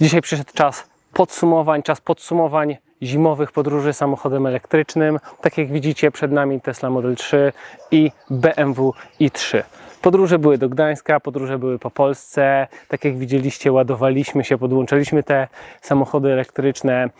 Dzisiaj przyszedł czas podsumowań, czas podsumowań zimowych podróży samochodem elektrycznym. Tak jak widzicie przed nami Tesla Model 3 i BMW i3. Podróże były do Gdańska, podróże były po Polsce. Tak jak widzieliście, ładowaliśmy się, podłączaliśmy te samochody elektryczne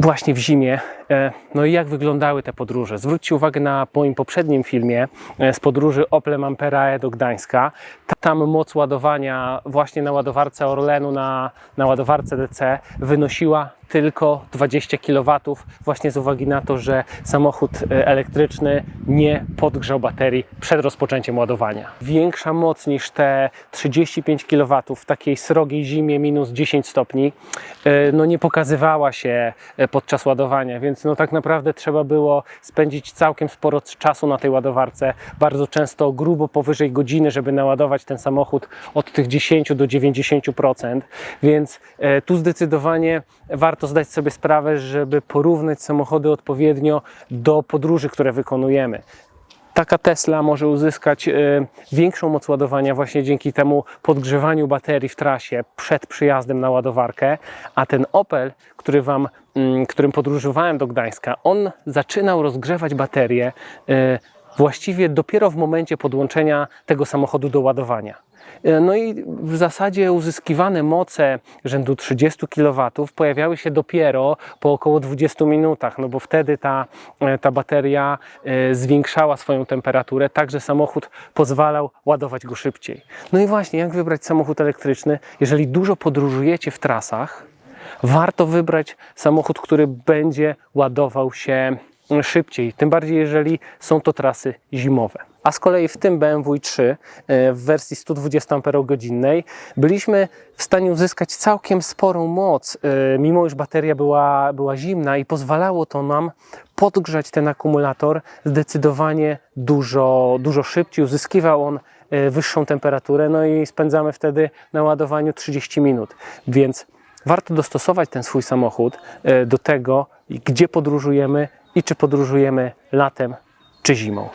właśnie w zimie. E, No i jak wyglądały te podróże? Zwróćcie uwagę na moim poprzednim filmie e, z podróży Oplem Amperae do Gdańska. Ta- Tam moc ładowania właśnie na ładowarce Orlenu, na, na ładowarce DC wynosiła tylko 20 kW, właśnie z uwagi na to, że samochód e, elektryczny nie podgrzał baterii przed rozpoczęciem ładowania. Większa moc niż te 35 kW w takiej srogiej zimie minus 10 stopni no nie pokazywała się podczas ładowania, więc no tak naprawdę trzeba było spędzić całkiem sporo czasu na tej ładowarce, bardzo często grubo powyżej godziny, żeby naładować ten samochód od tych 10 do 90%, więc e, tu zdecydowanie warto zdać sobie sprawę, żeby porównać samochody odpowiednio do podróży, które wykonujemy taka Tesla może uzyskać e, większą moc ładowania właśnie dzięki temu podgrzewaniu baterii w trasie przed przyjazdem na ładowarkę, a ten Opel, który wam, mm, którym podróżowałem do Gdańska, on zaczynał rozgrzewać baterię e, właściwie dopiero w momencie podłączenia tego samochodu do ładowania. E, No i w zasadzie uzyskiwane moce rzędu 30 kW pojawiały się dopiero po około 20 minutach, no bo wtedy ta, e, ta bateria e, zwiększała swoją temperaturę, tak że samochód pozwalał ładować go szybciej. No i właśnie, jak wybrać samochód elektryczny? Jeżeli dużo podróżujecie w trasach, warto wybrać samochód, który będzie ładował się szybciej, tym bardziej jeżeli są to trasy zimowe. A z kolei w tym BMW 3 w wersji 120 Ah byliśmy w stanie uzyskać całkiem sporą moc, e, mimo iż bateria była, była zimna i pozwalało to nam podgrzać ten akumulator zdecydowanie dużo, dużo szybciej. Uzyskiwał on e, wyższą temperaturę, no i spędzamy wtedy na ładowaniu 30 minut. Więc warto dostosować ten swój samochód e, do tego, gdzie podróżujemy i czy podróżujemy latem czy zimą.